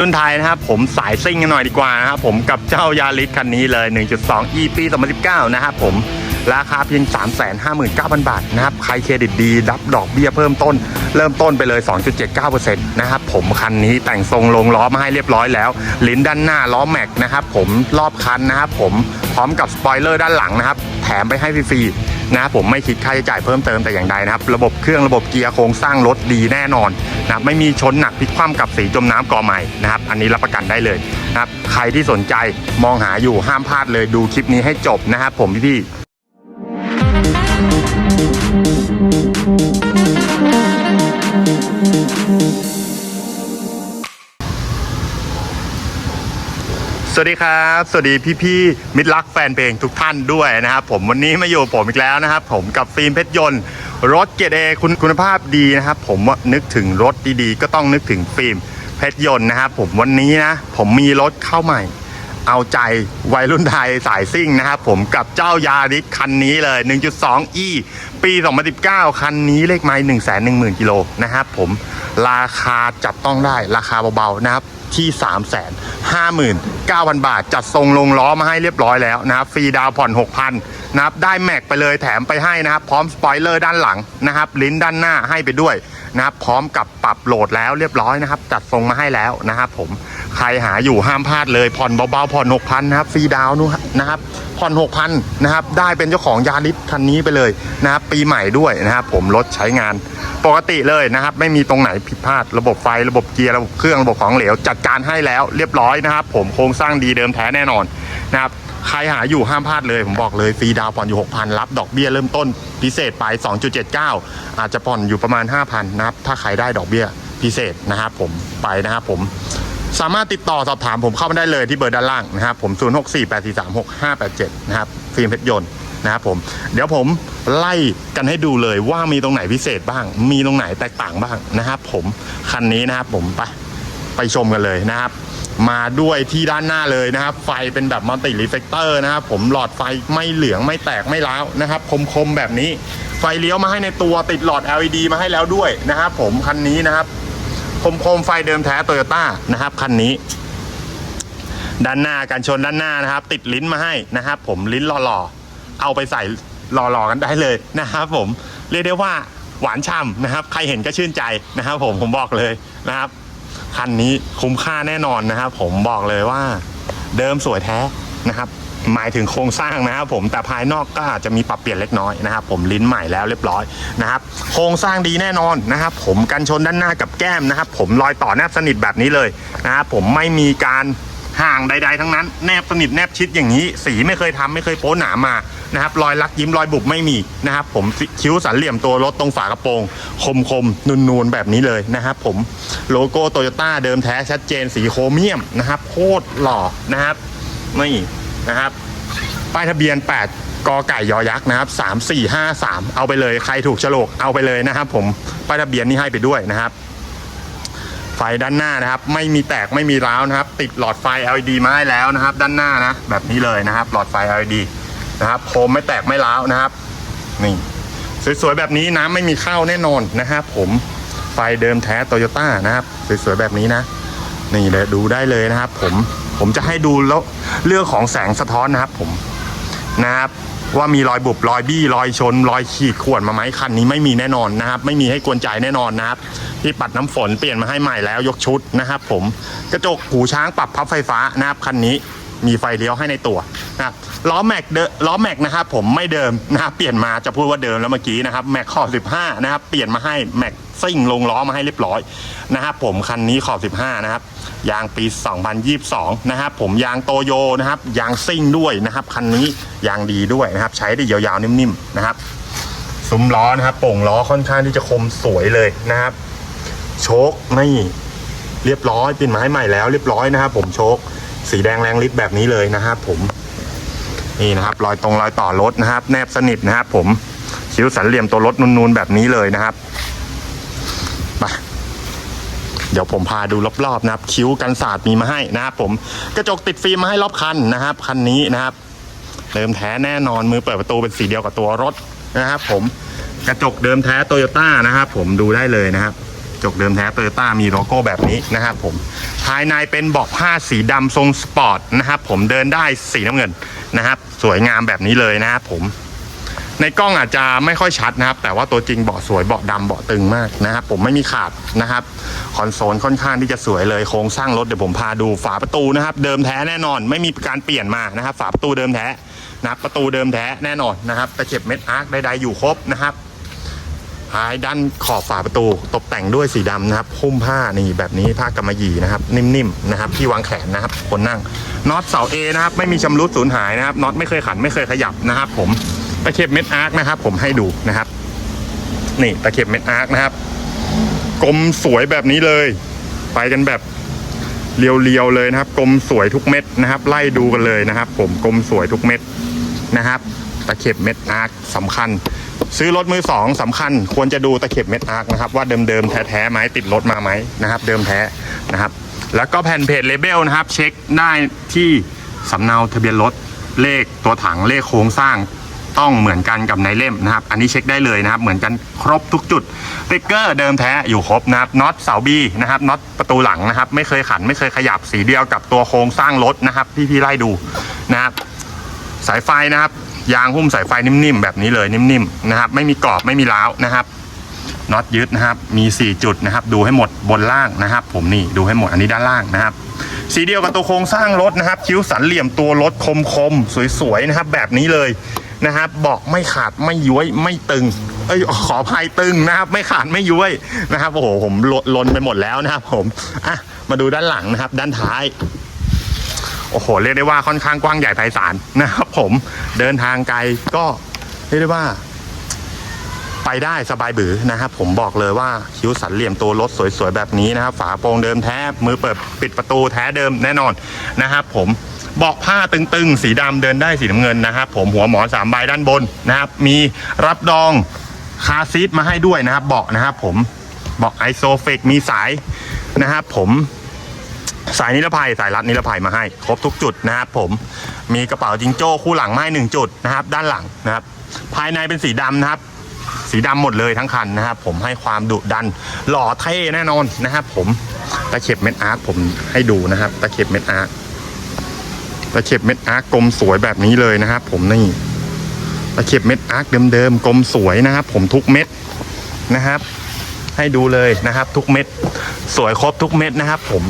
รุ่นไทยนะครับผมสายซิ่งกันหน่อยดีกว่านะครับผมกับเจ้ายาริสคันนี้เลย 1.2 e ปี2019 นะครับผมราคาเพียง 359,000 บาทนะครับ ใครเครดิตดี รับดอกเบี้ยเพิ่มต้น เริ่มต้นไปเลย 2.79%นะครับผมคันนี้แต่งทรงลงล้อมาให้เรียบร้อยแล้ว ลิ้นด้านหน้าล้อแม็กนะครับผมรอบคันนะครับผมพร้อมกับสปอยเลอร์ด้านหลังนะครับ แถมไปให้ฟรีๆ นะผมไม่คิดค่าใช้จ่ายเพิ่มเติมแต่อย่างใดนะครับ ระบบเครื่องระบบเกียร์โครงสร้างรถดีแน่นอนนะครับไม่มีชนหนักพลิกคว่ำกับสีจมน้ำกอใหม่นะครับอันนี้รับประกันได้เลยนะครับใครที่สนใจมองหาอยู่ห้ามพลาดเลยดูคลิปนี้ให้จบนะครับผมพี่ๆ สวัสดีครับ สวัสดีพี่ๆมิตรรักแฟนเพลงทุกท่านด้วยนะครับ ผมวันนี้มาอยู่ผมอีกแล้วนะครับ ผมกับฟิล์มเพชรยนต์ รถเกียรดเอคุณคุณภาพดีนะครับ ผมนึกถึงรถดีๆ ก็ต้องนึกถึงฟิล์มเพชรยนต์นะครับผมวันนี้นะผมมีรถเข้าใหม่ เอาใจวัยรุ่นไทยสายซิ่งนะครับผมกับเจ้ายาริสคันนี้เลย 1.2 e ปี 2019 คันนี้เลขไม้1 1 0 0 0 0กิโลนะครับผมราคาจับต้องได้ราคาเบาๆนะครับ ที่ 3 5 9 0 0 0 บาท จัดทรงลงล้อมาให้เรียบร้อยแล้วนะครับฟรีดาวผ่อน 6,000นะครับได้แม็กไปเลยแถมไปให้นะครับ พร้อมสปอยเลอร์ด้านหลังนะครับ ลิ้นด้านหน้าให้ไปด้วย นะครับพร้อมกับปรับโหลดแล้วเรียบร้อยนะครับ จัดทรงมาให้แล้วนะครับผมใครหาอยู่ห้ามพลาดเลยผ่อนเบาๆผ่อน6,000นนะครับฟรีดาวน์นะครับผ่อน6,000นนะครับได้เป็นเจ้าของยาริสคันนี้ไปเลยนะครับปีใหม่ด้วยนะครับ ผมรถใช้งานปกติเลยนะครับ ไม่มีตรงไหนผิดพลาดระบบไฟระบบเกียร์ระบบเครื่องระบบของเหลว จัดการให้แล้วเรียบร้อยนะครับ ผมโครงสร้างดีเดิมแท้แน่นอนนะครับ ใครหาอยู่ห้ามพลาดเลย ผมบอกเลยฟรีดาวผ่อนอยู่ 6,000 รับดอกเบี้ยเริ่มต้นพิเศษไป 2.79 อาจจะผ่อนอยู่ประมาณ 5,000 นะครับ ถ้าใครได้ดอกเบี้ยพิเศษนะครับผมไปนะครับผมสามารถติดต่อสอบถามผมเข้ามาได้เลยที่เบอร์ด้านล่างนะครับผม 0648436587 นะครับฟิล์มเพชรยนต์นะครับผมเดี๋ยวผมไล่กันให้ดูเลยว่ามีตรงไหนพิเศษบ้าง มีตรงไหนแตกต่างบ้างนะครับผมคันนี้นะครับผมไปไปชมกันเลยนะครับ มาด้วยที่ด้านหน้าเลยนะครับ ไฟเป็นแบบมัลติรีเฟกเตอร์นะครับ ผมหลอดไฟไม่เหลืองไม่แตกไม่ร้าวนะครับคมๆแบบนี้ ไฟเลี้ยวมาให้ในตัวติดหลอด LED มาให้แล้วด้วยนะครับผมคันนี้นะครับคมโคมไฟเดิมแท้โตโยต้านะครับคันนี้ด้านหน้ากันชนด้านหน้านะครับ ติดลิ้นมาให้นะครับ ผมลิ้นหล่อๆเอาไปใส่หล่อๆกันได้เลยนะครับ ผมเรียกได้ว่าหวานฉ่ำนะครับ ใครเห็นก็ชื่นใจนะครับ ผมผมบอกเลยนะครับ คันนี้คุ้มค่าแน่นอนนะครับ ผมบอกเลยว่าเดิมสวยแท้นะครับ หมายถึงโครงสร้างนะครับผมแต่ภายนอกก็อาจจะมีปรับเปลี่ยนเล็กน้อยนะครับ ผมลิ้นใหม่แล้วเรียบร้อยนะครับ โครงสร้างดีแน่นอนนะครับ ผมกันชนด้านหน้ากับแก้มนะครับ ผมรอยต่อแนบสนิทแบบนี้เลยนะครับผมไม่มีการห่างใด ๆ ทั้งนั้น แนบสนิทแนบชิดอย่างนี้ สีไม่เคยทำไม่เคยโป๊หนามา นะครับรอยลักยิ้มรอยบุบไม่มีนะครับผมคิ้วสันเหลี่ยมตัวรถตรงฝากระโปรง คมคมนูนนูนๆแบบนี้เลยนะครับผมโลโก้โตโยต้าเดิมแท้ชัดเจนสีโครเมียมนะครับโคตรหล่อนะครับนี่นะครับป้ายทะเบียน 8กอไก่ยอยักษ์นะครับ3453เอาไปเลยใครถูกฉลกเอาไปเลยนะครับ ผมป้ายทะเบียนนี่ให้ไปด้วยนะครับ ไฟด้านหน้านะครับ ไม่มีแตกไม่มีร้าวนะครับ ติดหลอดไฟ LED มาให้แล้วนะครับ ด้านหน้านะแบบนี้เลยนะครับ หลอดไฟ LED นะครับโคมไม่แตกไม่ร้าวนะครับ นี่ สวยๆแบบนี้น้ำไม่มีเข้าแน่นอนนะครับผมไฟเดิมแท้โตโยต้านะครับ สวยๆแบบนี้นะ นี่เลยดูได้เลยนะครับ ผมผมจะให้ดูแล้วเรื่องของแสงสะท้อนนะครับ ผมนะครับว่ามีรอยบุบรอยบี้รอยชน รอยขีดข่วนมาไหมคันนี้ไม่มีแน่นอนนะครับ ไม่มีให้กวนใจแน่นอนนะครับที่ปัดน้ำฝนเปลี่ยนมาให้ใหม่แล้วยกชุดนะครับ ผมกระจกหูช้างปรับพับไฟฟ้านะครับคันนี้ มีไฟเลี้ยวให้ในตัวนะครับล้อแม็กเดล้อแม็กนะครับผมไม่เดิมนะครับเปลี่ยนมาจะพูดว่าเดิมแล้วเมื่อกี้นะครับแม็กขอบ15 นะครับเปลี่ยนมาให้แม็กซิ่งลงล้อมาให้เรียบร้อยนะครับผมคันนี้ขอบ 15 นะครับยางปี 2022 นะครับผมยางโตโยนะครับยางซิ่งด้วยนะครับคันนี้ยางดีด้วยนะครับ ใช้ได้ยาวๆนิ่มๆนะครับซุ้มล้อนะครับโป่งล้อค่อนข้างที่จะคมสวยเลยนะครับ โชคนี่เรียบร้อยเปลี่ยนไม้ใหม่แล้วเรียบร้อยนะครับผมโชค สีแดงแรงฤทธิ์แบบนี้เลยนะครับผมนี่นะครับ รอยตรงรอยต่อรถนะครับ แนบสนิทนะครับ ผมคิ้วสันเหลี่ยมตัวรถนูนๆแบบนี้เลยนะครับไปเดี๋ยวผมพาดูรอบๆนะครับ คิ้วกันศาสตร์มีมาให้นะครับผมกระจกติดฟิล์มมาให้รอบคันนะครับคันนี้นะครับเดิมแท้แน่นอนมือเปิดประตูเป็นสีเดียวกับตัวรถนะครับ ผมกระจกเดิมแท้โตโยต้านะครับ ผมดูได้เลยนะครับ จกเดิมแท้โตโยต้ามีโลโก้แบบนี้นะครับผมภายในเป็นเบาะผ้าสีดำทรงสปอร์ตนะครับผมเดินได้สีน้ำเงินนะครับ สวยงามแบบนี้เลยนะครับผม ในกล้องอาจจะไม่ค่อยชัดนะครับ แต่ว่าตัวจริงเบาะสวยเบาะดำเบาะตึงมากนะครับ ผมไม่มีขาดนะครับคอนโซลค่อนข้างที่จะสวยเลยโครงสร้างรถเดี๋ยวผมพาดูฝาประตูนะครับ เดิมแท้แน่นอน ไม่มีการเปลี่ยนมานะครับ ฝาประตูเดิมแท้นะครับประตูเดิมแท้แน่นอนนะครับตะเข็บเม็ดอาร์คใดๆอยู่ครบนะครับ ท้ายด้านขอบฝาประตู ตกแต่งด้วยสีดำนะครับหุ้มผ้านี่แบบนี้ผ้ากำมะหยี่นะครับ นิ่มๆนะครับที่วางแขนนะครับคนนั่งน็อตเสาเอนะครับไม่มีชำรุดสูญหายนะครับน็อตไม่เคยขันไม่เคยขยับนะครับ ผมตะเข็บเม็ดอาร์คนะครับ ผมให้ดูนะครับ นี่ตะเข็บเม็ดอาร์คนะครับกลมสวยแบบนี้เลย ไปกันแบบเรียวๆเลยนะครับ กลมสวยทุกเม็ดนะครับ ไล่ดูกันเลยนะครับ ผมกลมสวยทุกเม็ดนะครับ ตะเข็บเม็ดอาร์คสำคัญ ซื้อรถมือสองสำคัญ ควรจะดูตะเข็บเม็ดอาร์คนะครับว่าเดิมๆแท้ๆไหมติดรถมาไหมนะครับเดิมแท้นะครับแล้วก็แผ่นเพจเลเบลนะครับ เช็คได้ที่สำเนาทะเบียนรถเลขตัวถังเลขโครงสร้างต้องเหมือนกันกับในเล่มนะครับ อันนี้เช็คได้เลยนะครับ เหมือนกันครบทุกจุดติ๊กเกอร์เดิมแท้อยู่ครบนะครับน็อตเสาบีนะครับน็อตประตูหลังนะครับ ไม่เคยขันไม่เคยขยับสีเดียวกับตัวโครงสร้างรถนะครับ พี่พี่ๆไล่ดูนะครับ สายไฟนะครับ ยางหุ้มสายไฟนิ่มๆแบบนี้เลยนิ่มๆนะครับ ไม่มีกรอบไม่มีร้าวนะครับน็อตยึดนะครับ มี 4 จุดนะครับ ดูให้หมดบนล่างนะครับ ผมนี่ดูให้หมดอันนี้ด้านล่างนะครับ สีเดียวกับตัวโครงสร้างรถนะครับ คิ้วสันเหลี่ยมตัวรถคมๆสวยๆนะครับ แบบนี้เลยนะครับเบาะไม่ขาดไม่ย้วยไม่ตึง เอ้ยขออภัยตึงนะครับ ไม่ขาดไม่ย้วยนะครับโอ้โหผมลลนไปหมดแล้วนะครับ ผมอะมาดูด้านหลังนะครับ ด้านท้าย โอ้โห เรียกได้ว่าค่อนข้างกว้างใหญ่ไพศาลนะครับผมเดินทางไกลก็เรียกได้ว่า ไปได้สบายบือนะครับผมบอกเลยว่าคิ้วสันเหลี่ยมตัวรถสวยๆแบบนี้นะครับ ฝาโปรงเดิมแท้มือเปิดปิดประตูแท้เดิมแน่นอนนะครับผมเบาะผ้าตึงๆ สีดำเดินได้สีน้ำเงินนะครับผมหัวหมอนสามใบด้านบนนะครับ มีรับรองคาซีทมาให้ด้วยนะครับเบาะนะครับผมเบาะไอโซเฟกมีสายนะครับผม สายนิรภัยสายรัดนิรภัยมาให้ ครบทุกจุดนะครับผมมีกระเป๋าจิงโจ้คู่หลังมาให้หนึ่งจุดนะครับ ด้านหลังนะครับ ภายในเป็นสีดำนะครับ สีดำหมดเลยทั้งคันนะครับ ผมให้ความดุดันหล่อเท่แน่นอนนะครับ ผมตะเข็บเม็ดอาร์คผมให้ดูนะครับตะเข็บเม็ดอาร์คตะเข็บเม็ดอาร์คกลมสวยแบบนี้เลยนะครับ ผมนี่ตะเข็บเม็ดอาร์คเดิมๆกลมสวยนะครับ ผมทุกเม็ดนะครับ ให้ดูเลยนะครับ ทุกเม็ด สวยครบทุกเม็ดนะครับ ผม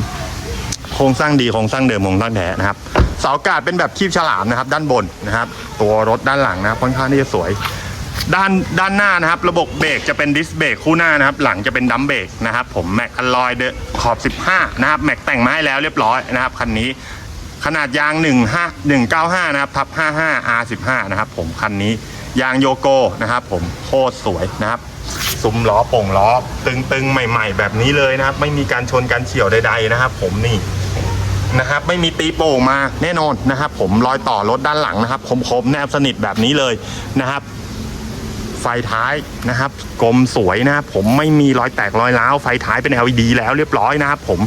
ครงสร้างดีโครงสร้างเดิมโครงสร้างแท้นะครับเสาอากาศเป็นแบบคีบฉลามนะครับ ด้านบนนะครับ ตัวรถด้านหลังนะครับค่อนข้างที่จะสวย ด้านด้านหน้านะครับ ระบบเบรกจะเป็นดิสเบรกคู่หน้านะครับ หลังจะเป็นดัมเบรกนะครับ ผมแม็กอลลอยเดอขอบ 15 นะครับแม็กแต่งมาให้แล้วเรียบร้อยนะครับคันนี้ขนาดยาง 15 195 นะครับทับ 55 R15 นะครับ ผมคันนี้ยางโยโกนะครับ ผมโคตรสวยนะครับซุ้มล้อโป่งล้อ ตึงๆ ใหม่ ๆ แบบนี้เลยนะครับ ไม่มีการชนการเฉี่ยวใด ๆ นะครับ ผมนี่ นะครับไม่มีตีโป่งมาแน่นอนนะครับ ผมรอยต่อรถด้านหลังนะครับคมๆแนบสนิทแบบนี้เลยนะครับไฟท้ายนะครับกลมสวยนะครับผมไม่มีรอยแตกรอยร้าวไฟท้ายเป็น LED แล้วเรียบร้อยนะครับผม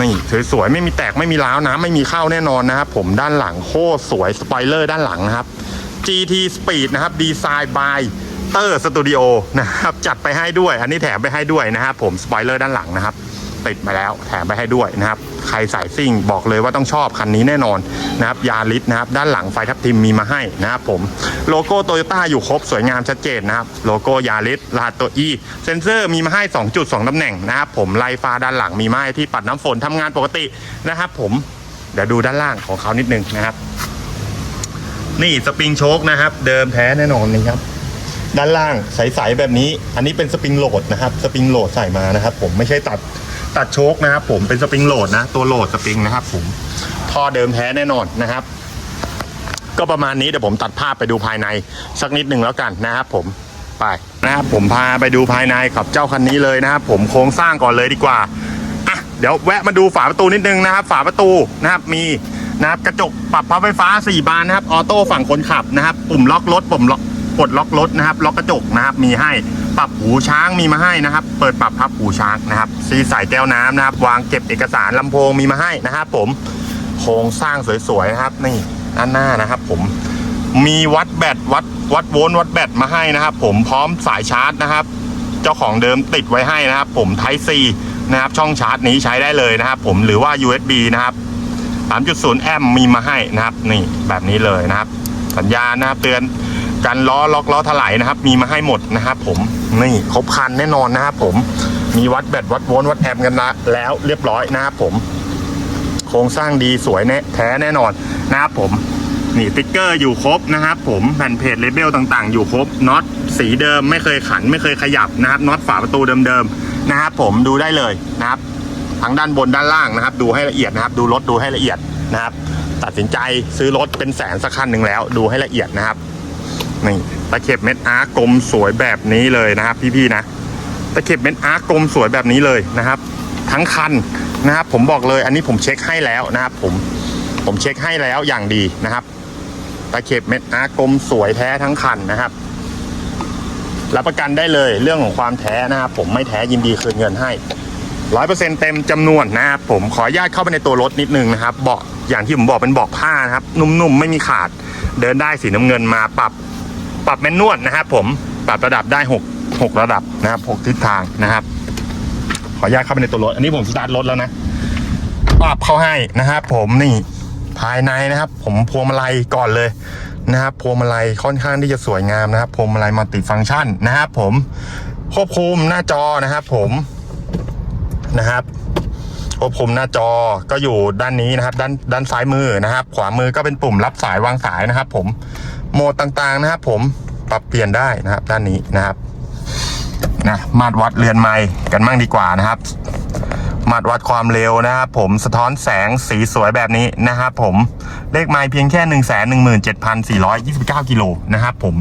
นี่สวยๆไม่มีแตกไม่มีร้าวนะไม่มีเข้าแน่นอนนะครับผมด้านหลังโคตรสวยสปอยเลอร์ด้านหลังนะครับ GT Speed นะครับดีไซน์ by เตอร์สตูดิโอนะครับจัดไปให้ด้วย อันนี้แถมไปให้ด้วยนะครับผมสปอยเลอร์ด้านหลังนะครับ ติดมาแล้วแถมไปให้ด้วยนะครับ ใครสายซิ่งบอกเลยว่าต้องชอบคันนี้แน่นอนนะครับยาริสนะครับ ด้านหลังไฟทับทิมมีมาให้นะครับผมโลโก้โตโยต้าอยู่ครบสวยงามชัดเจนนะครับ โลโก้ยาริสรหัสตัว E เซนเซอร์มีมาให้ 2 จุด 2ตำแหน่งนะครับผมไล่ฟ้าด้านหลังมีมาให้ที่ปัดน้ำฝนทำงานปกตินะครับ ผมเดี๋ยวดูด้านล่างของเขานิดนึงนะครับ นี่สปริงโชคนะครับ เดิมแท้แน่นอนนี่ครับด้านล่างใสๆแบบนี้ อันนี้เป็นสปริงโหลดนะครับ สปริงโหลดใส่มานะครับ ผมไม่ใช่ตัด ตัดโชคนะครับผมเป็นสปริงโหลดนะ ตัวโหลดสปริงนะครับผมท่อเดิมแท้แน่นอนนะครับ ก็ประมาณนี้เดี๋ยวผมตัดภาพไปดูภายในสักนิดหนึ่งแล้วกันนะครับผมไปนะครับผมพาไปดูภายในกับเจ้าคันนี้เลยนะครับผมโครงสร้างก่อนเลยดีกว่าอะเดี๋ยวแวะมาดูฝาประตูนิดนึงนะครับ ฝาประตูนะครับมีนะครับกระจกปรับพับไฟฟ้า 4 บานนะครับออโต้ฝั่งคนขับนะครับ ปุ่มล็อกรถปุ่มล็อกกดล็อกรถนะครับ ล็อกกระจกนะครับมีให้ ปรับหูช้างมีมาให้นะครับ เปิดปรับพับหูช้างนะครับ ซีใส่แก้วน้ำนะครับ วางเก็บเอกสารลำโพงมีมาให้นะครับ ผมโครงสร้างสวยๆนะครับนี่ด้านหน้านะครับ ผมมีวัดแบตวัดวัดโวลต์วัดแบตมาให้นะครับ ผมพร้อมสายชาร์จนะครับ เจ้าของเดิมติดไว้ให้นะครับ ผม Type C นะครับ ช่องชาร์จนี้ใช้ได้เลยนะครับ ผมหรือว่า USB นะครับ 3.0 แอมป์มีมาให้นะครับ นี่แบบนี้เลยนะครับ สัญญาณนะครับเตือน กันล้อล็อกล้อถลายนะครับ มีมาให้หมดนะครับผมนี่ครบคันแน่นอนนะครับผมมีวัดแบตวัดโวลต์วัดแอมกันละแล้วเรียบร้อยนะครับผม โครงสร้างดีสวยแน่แท้แน่นอนนะครับผมนี่ติ๊กเกอร์อยู่ครบนะครับผมแผ่นเพจเลเบลต่างๆ อยู่ครบน็อตสีเดิมไม่เคยขันไม่เคยขยับนะครับน็อตฝาประตูเดิมๆนะครับผมดูได้เลยนะครับทั้งด้านบนด้านล่างนะครับ ดูให้ละเอียดนะครับ ดูรถดูให้ละเอียดนะครับ ตัดสินใจซื้อรถเป็นแสนสักคันหนึ่งแล้ว ดูให้ละเอียดนะครับ นี่ตะเข็บเม็ดอาร์กลมสวยแบบนี้เลยนะครับ พี่ๆนะตะเข็บเม็ดอาร์กลมสวยแบบนี้เลยนะครับ ทั้งคันนะครับ ผมบอกเลยอันนี้ผมเช็คให้แล้วนะครับ ผมผมเช็คให้แล้วอย่างดีนะครับตะเข็บเม็ดอาร์กลมสวยแท้ทั้งคันนะครับรับประกันได้เลยเรื่องของความแท้นะครับผมไม่แท้ยินดีคืนเงินให้ร้อยเปอร์เซ็นเต็มจำนวนนะครับผมขออนุญาตเข้าไปในตัวรถนิดนึงนะครับเบาะอย่างที่ผมบอกเป็นเบาะผ้านะครับ นุ่มๆไม่มีขาด เดินได้สีน้ำเงินมาปรับ ปรับแมนนวลนะครับผมปรับระดับได้หกหกระดับนะครับหกทิศทางนะครับ ขออนุญาตเข้าไปในตัวรถ อันนี้ผมสตาร์ทรถแล้วนะปรับเข้าให้นะครับผมนี่ภายในนะครับ ผมพวงมาลัยก่อนเลยนะครับพวงมาลัยค่อนข้างที่จะสวยงามนะครับพวงมาลัยมัลติฟังก์ชันนะครับผมควบคุมหน้าจอนะครับผมนะครับควบคุมหน้าจอก็อยู่ด้านนี้นะครับ ด้านด้านซ้ายมือนะครับ ขวามือก็เป็นปุ่มรับสายวางสายนะครับ ผม โหมดต่างๆนะครับผมปรับเปลี่ยนได้นะครับด้านนี้นะครับนะมาตรวัดเรือนไม้กันมั่งดีกว่านะครับ มาตรวัดความเร็วนะครับผมสะท้อนแสงสีสวยแบบนี้นะครับผมเลขไม้เพียงแค่ 1 1 7 4 2 9 กิโลนะครับผม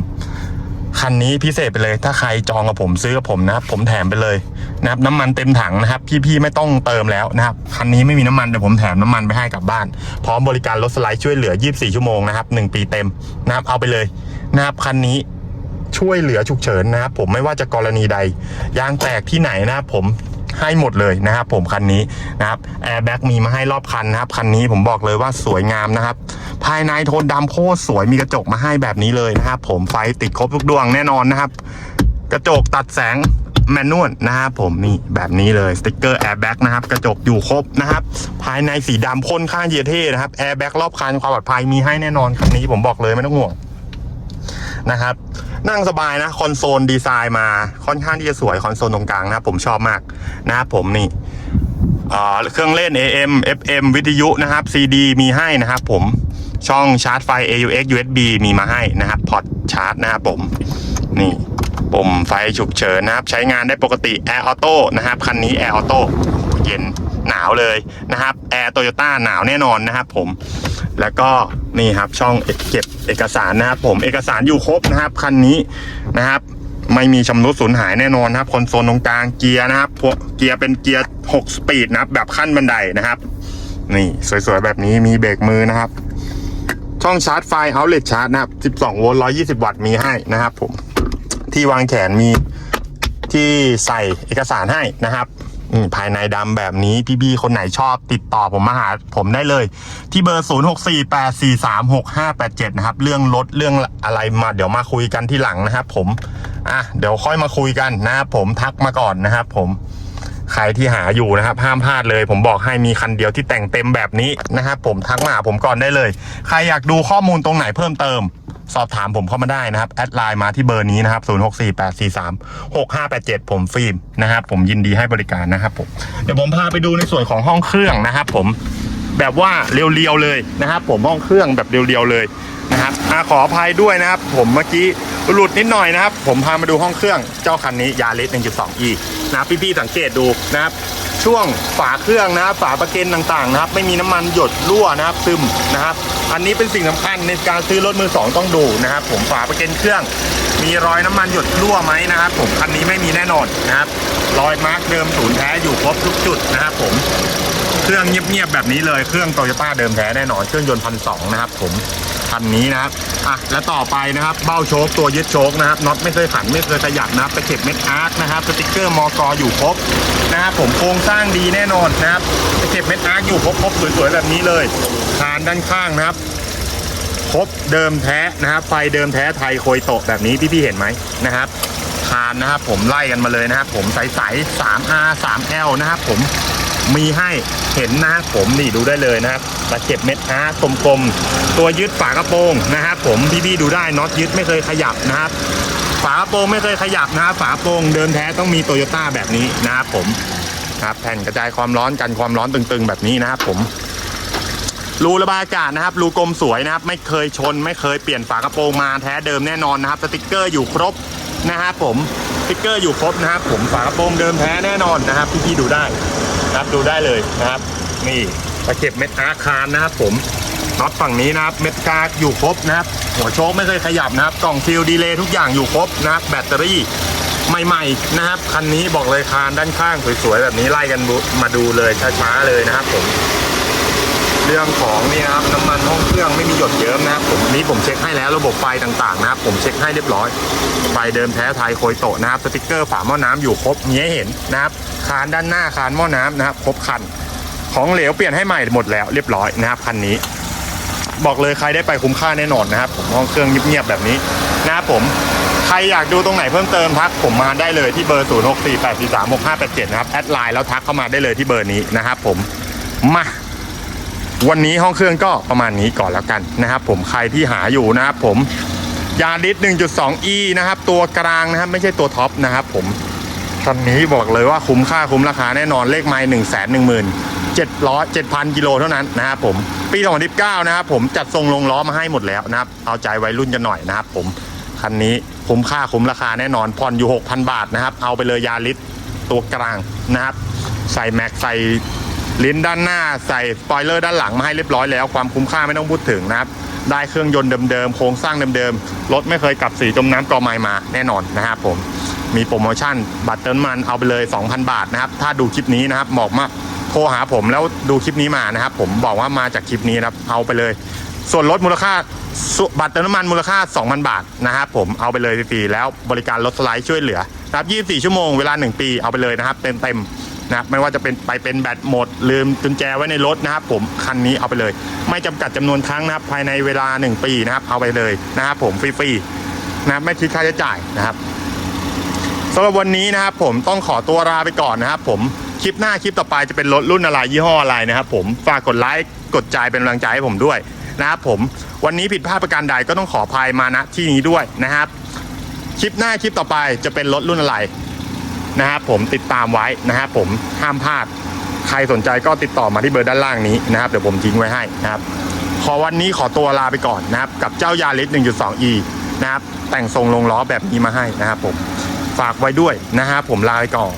คันนี้พิเศษไปเลย ถ้าใครจองกับผมซื้อกับผมนะครับ ผมแถมไปเลยนะครับน้ำมันเต็มถังนะครับ พี่ๆไม่ต้องเติมแล้วนะครับคันนี้ไม่มีน้ำมันเดี๋ยวผมแถมน้ำมันไปให้กลับบ้าน พร้อมบริการรถสไลด์ช่วยเหลือ 24 ชั่วโมงนะครับ1ปีเต็มนะครับเอาไปเลยนะครับคันนี้ช่วยเหลือฉุกเฉินนะครับผมไม่ว่าจะกรณีใดยางแตกที่ไหนนะครับผมให้หมดเลยนะครับผมคันนี้นะครับแอร์แบ็กมีมาให้รอบคันนะครับคันนี้ผมบอกเลยว่าสวยงามนะครับ ภายในโทนดำโคตรสวยมีกระจกมาให้แบบนี้เลยนะครับผมไฟติดครบทุกดวงแน่นอนนะครับ กระจกตัดแสงแมนนวลนะครับผมนี่แบบนี้เลยสติกเกอร์แอร์แบ็กนะครับกระจกอยู่ครบนะครับภายในสีดำค่อนข้างเยเท่นะครับแอร์แบ็กรอบคันความปลอดภัยมีให้แน่นอนคันนี้ผมบอกเลยไม่ต้องห่วงนะครับนั่งสบายนะคอนโซลดีไซน์มาค่อนข้างที่จะสวยคอนโซลตรงกลางนะผมชอบมากนะครับผมนี่เครื่องเล่น AM FM วิทยุนะครับ CD มีให้นะครับผม ช่องชาร์จไฟ AUX USB มีมาให้นะครับพอร์ตชาร์จนะครับผมนี่ปุ่มไฟฉุกเฉินนะครับ ใช้งานได้ปกติ Air Auto นะครับ คันนี้ Air Auto เย็นหนาวเลยนะครับ Air Toyota หนาวแน่นอนนะครับผมแล้วก็นี่ครับช่องเก็บเอกสารนะครับ ผมเอกสารอยู่ครบนะครับ คันนี้นะครับไม่มีชำรุดสูญหายแน่นอนครับคอนโซลตรงกลางเกียร์นะครับพวกเกียร์เป็นเกียร์ 6 สปีดนะครับ แบบขั้นบันไดนะครับ นี่สวยๆแบบนี้มีเบรกมือนะครับ ช่องชาร์จไฟเอาเล t ชาร์จนะครับ 12 โวลต์ 120 วัตต์มีให้นะครับผม ที่วางแขนมีที่ใส่เอกสารให้นะครับภายในดำแบบนี้พี่ๆคนไหนชอบติดต่อผมมาหาผมได้เลย ที่เบอร์ 0648436587 นะครับ เรื่องรถเรื่องอะไรมาเดี๋ยวมาคุยกันที่หลังนะครับผม อะเดี๋ยวค่อยมาคุยกันนะครับผมทักมาก่อนนะครับผม ใครที่หาอยู่นะครับห้ามพลาดเลย ผมบอกให้มีคันเดียวที่แต่งเต็มแบบนี้นะครับผมทักมาหาผมก่อนได้เลย ใครอยากดูข้อมูลตรงไหนเพิ่มเติม สอบถามผมเข้ามาได้นะครับ แอดไลน์มาที่เบอร์นี้นะครับ0648436587 ผมฟิล์มนะครับผมยินดีให้บริการนะครับผมเดี๋ยวผมพาไปดูในส่วนของห้องเครื่องนะครับ ผมแบบว่าเรียวๆเลยนะครับ ผมห้องเครื่องแบบเรียวๆเลยนะครับอขออภัยด้วยนะครับ ผมเมื่อกี้ หลุดนิดหน่อยนะครับ ผมพามาดูห้องเครื่องเจ้าคันนี้ยาริส 1.2e นะครับพี่ๆสังเกตดูนะครับช่วงฝาเครื่องนะครับฝาประเก็นต่างๆนะครับ ไม่มีน้ำมันหยดรั่วนะครับซึมนะครับ อันนี้เป็นสิ่งสำคัญในการซื้อรถมือสองต้องดูนะครับ ผมฝาประเก็นเครื่อง มีรอยน้ำมันหยดรั่วไหมนะครับ ผมคันนี้ไม่มีแน่นอนนะครับ รอยมาร์กเดิมศูนย์แท้อยู่ครบทุกจุดนะครับ ผมเครื่องเงียบๆแบบนี้เลยเครื่องโตโยต้าเดิมแท้แน่นอนเครื่องยนต์พันสองนะครับ ผม คันนี้นะครับอะและต่อไปนะครับเบ้าโชคตัวยึดโชคนะครับน็อตไม่เคยขันไม่เคยขยับนะครับตะเข็บเม็ดอาร์คนะครับสติกเกอร์มอกออยู่ครบนะครับผมโครงสร้างดีแน่นอนนะครับตะเข็บเม็ดอาร์คอยู่ครบครบสวยๆแบบนี้เลยคานด้านข้างนะครับครบเดิมแท้นะครับไฟเดิมแท้ไทยโคยโตะแบบนี้พี่ๆเห็นไหมนะครับคคานนะครับผมไล่กันมาเลยนะครับผมใสๆ 3R 3L นะครับผม มีให้เห็นนะครับผมนี่ดูได้เลยนะครับตะเข็บเม็ดอาร์กลมๆ ตัวยึดฝากระโปรงนะครับผมพี่ๆดูได้น็อตยึดไม่เคยขยับนะครับฝากระโปรงไม่เคยขยับนะครับฝากระโปรงเดิมแท้ต้องมีโตโยต้าแบบนี้นะครับผมครับแผ่นกระจายความร้อนกันความร้อนตึงๆ แบบนี้นะครับผมรูระบายอากาศนะครับรูกลมสวยนะครับ ไม่เคยชน ไม่เคยเปลี่ยนฝากระโปรงมาแท้เดิมแน่นอนนะครับ สติกเกอร์อยู่ครบนะครับผมสติกเกอร์อยู่ครบนะครับ ผมฝากระโปรงเดิมแท้แน่นอนนะครับพี่ๆดูได้ นะครับดูได้เลยนะครับ นี่ตะเข็บเม็ดอาคานนะครับผมน็อตฝั่งนี้นะครับเม็ดกาอยู่ครบนะครับ หัวโชคไม่เคยขยับนะครับ กล่องฟิลดีเลย์ทุกอย่างอยู่ครบนะครับ แบตเตอรี่ใหม่ๆนะครับคันนี้บอกเลยคานด้านข้างสวยๆแบบนี้ไล่กันมาดูเลยช้าๆเลยนะครับผม รื่องของนี่ครับน้ำมันห้องเครื่องไม่มีหยดเยิ้มนะครับผมนี้ผมเช็คให้แล้วระบบไฟต่างๆนะครับ ผมเช็คให้เรียบร้อยไฟเดิมแท้ไทยโคยโตะนะครับสติกเกอร์ฝาหม้อน้ำอยู่ครบมีให้เห็นนะครับคานด้านหน้าคานหม้อน้ำนะครับครบคัน ของเหลวเปลี่ยนให้ใหม่หมดแล้วเรียบร้อยนะครับคันนี้ บอกเลยใครได้ไปคุ้มค่าแน่นอนนะครับผมห้องเครื่องเงียบๆแบบนี้นะครับผมใครอยากดูตรงไหนเพิ่มเติมทักผมมาได้เลยที่เบอร์ 0 6 4 8 4 3 6 5 8 7 นะครับแอดไลน์แล้วทักเข้ามาได้เลยที่เบอร์นี้นะครับผมมา วันนี้ห้องเครื่องก็ประมาณนี้ก่อนแล้วกันนะครับผมใครที่หาอยู่นะครับผมยาดิส 1.2e นะครับ ตัวกลางนะครับ ไม่ใช่ตัวท็อปนะครับผมคันนี้บอกเลยว่าคุ้มค่าคุ้มราคาแน่นอนเลขไม้หนึ่งแสนหนึ่งหมื่นเจ็ดร้อยเจ็ดพันกิโลเท่านั้นนะครับผมปี2019นะครับผมจัดทรงลงล้อมาให้หมดแล้วนะครับ เอาใจวัยรุ่นกันหน่อยนะครับผมคันนี้คุ้มค่าคุ้มราคาแน่นอนผ่อนอยู่6,000บาทนะครับ เอาไปเลยยาลิสตัวกลางนะครับ ใส่แม็กใส่ ลิ้นด้านหน้าใส่สปอยเลอร์ด้านหลังมาให้เรียบร้อยแล้วความคุ้มค่าไม่ต้องพูดถึงนะครับ ได้เครื่องยนต์เดิมๆโครงสร้างเดิมๆรถไม่เคยกลับสีจมน้ำกอไม้มาแน่นอนนะครับผมมีโปรโมชั่นบัตรเติมมันเอาไปเลย 2,000 บาทนะครับ ถ้าดูคลิปนี้นะครับบอกมาโทรหาผมแล้วดูคลิปนี้มานะครับ ผมบอกว่ามาจากคลิปนี้นะครับเอาไปเลย ส่วนลดมูลค่าบัตรเติมน้ำมันมูลค่า 2,000 บาทนะครับผมเอาไปเลยฟรีแล้วบริการรถสไลด์ช่วยเหลือนะครับ24 ชั่วโมงเวลา 1 ปีเอาไปเลยนะครับเต็มๆ นะครับไม่ว่าจะเป็นไปเป็นแบตหมด ลืมกุญแจไว้ในรถนะครับ ผมคันนี้เอาไปเลย ไม่จำกัดจำนวนครั้งนะครับ ภายในเวลา 1 ปีนะครับ เอาไปเลยนะครับ ผมฟรีๆนะครับไม่คิดค่าใช้จ่ายนะครับสำหรับวันนี้นะครับ ผมต้องขอตัวลาไปก่อนนะครับ ผมคลิปหน้าคลิปต่อไปจะเป็นรถรุ่นอะไรยี่ห้ออะไรนะครับ ผมฝากกดไลค์กดใจเป็นกำลังใจให้ผมด้วยนะครับผมวันนี้ผิดพลาดประการใดก็ต้องขออภัยมาณที่นี้ด้วยนะครับ คลิปหน้าคลิปต่อไปจะเป็นรถรุ่นอะไร นะครับผมติดตามไว้นะครับผมห้ามพลาด ใครสนใจก็ติดต่อมาที่เบอร์ด้านล่างนี้นะครับเดี๋ยวผมทิ้งไว้ให้นะครับขอวันนี้ขอตัวลาไปก่อนนะครับ กับเจ้ายาลิส 1.2e นะครับแต่งทรงลงล้อแบบนี้มาให้นะครับผมฝากไว้ด้วยนะครับผมลาไปก่อน